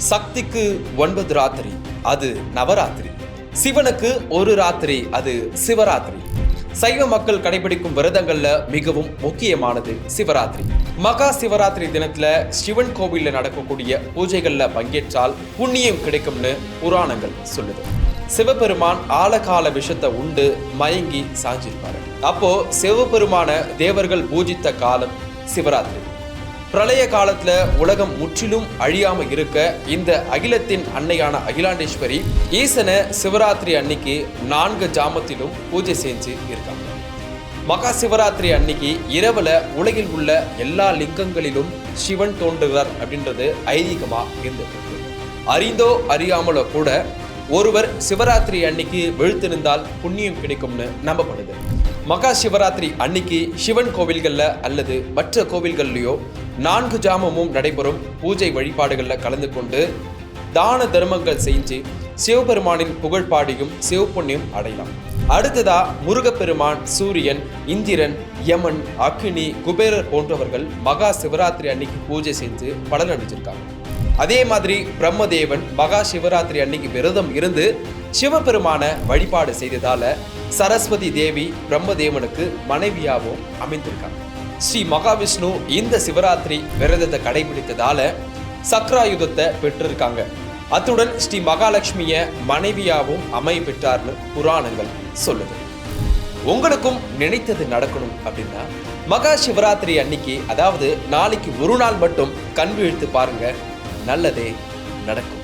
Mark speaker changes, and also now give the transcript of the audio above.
Speaker 1: சக்திக்கு ஒன்பது ராத்திரி அது நவராத்திரி. சிவனுக்கு ஒரு ராத்திரி அது சிவராத்திரி. சைவ மக்கள் கடைபிடிக்கும் விரதங்கள்ல மிகவும் முக்கியமானது சிவராத்திரி. மகா சிவராத்திரி தினத்துல சிவன் கோவில்ல நடக்கக்கூடிய பூஜைகள்ல பங்கேற்றால் புண்ணியம் கிடைக்கும்னு புராணங்கள் சொல்லுது. சிவபெருமான் ஆழகால விஷத்தை உண்டு மயங்கி சாஞ்சிருப்பாரு. அப்போ சிவபெருமான தேவர்கள் பூஜித்த காலம் சிவராத்திரி. பிரளய காலத்துல உலகம் முற்றிலும் அழியாம இருக்க இந்த அகிலத்தின் அன்னையான அகிலாண்டேஸ்வரி ஈசனை சிவராத்திரி அன்னைக்கு நான்கு ஜாமத்திலும் பூஜை செஞ்சு இருக்காங்க. மகா சிவராத்திரி அன்னைக்கு இரவுல உலகில் உள்ள எல்லா லிங்கங்களிலும் சிவன் தோன்றுகிறார் அப்படின்றது ஐதீகமா இருந்திருக்கு அறிந்தோ அறியாமலோ கூட ஒருவர் சிவராத்திரி அன்னைக்கு வெழுத்திருந்தால் புண்ணியம் கிடைக்கும்னு நம்பப்படுது. மகா சிவராத்திரி அன்னைக்கு சிவன் கோவில்களில் அல்லது மற்ற கோவில்கள்லையோ நான்கு ஜாமமும் நடைபெறும் பூஜை வழிபாடுகளில் கலந்து கொண்டு தான தர்மங்கள் செஞ்சு சிவபெருமானின் புகழ் பாடியும் சிவப்புண்ணியம் அடையலாம். அடுத்ததா முருகப்பெருமான் சூரியன் இந்திரன் யமன் அக்னி குபேரர் போன்றவர்கள் மகா சிவராத்திரி அன்னைக்கு பூஜை செஞ்சு பலன் அடைஞ்சிருக்காங்க அதே மாதிரி பிரம்மதேவன் மகா சிவராத்திரி அன்னைக்கு விரதம் இருந்து சிவபெருமான வழிபாடு செய்ததால சரஸ்வதி தேவி பிரம்மதேவனுக்கு மனைவியாகவும் அமைந்திருக்காங்க. ஸ்ரீ மகாவிஷ்ணு இந்த சிவராத்திரி விரதத்தை கடைபிடித்ததால சக்ராயுதத்தை பெற்றிருக்காங்க. அத்துடன் ஸ்ரீ மகாலட்சுமிய மனைவியாகவும் அமை பெற்றார்னு புராணங்கள் சொல்லுது. உங்களுக்கும் நினைத்தது நடக்கணும் அப்படின்னா மகா சிவராத்திரி அன்னைக்கு அதாவது நாளைக்கு ஒரு நாள் மட்டும் கண் விழித்து பாருங்க. நல்லதே நடக்கும்.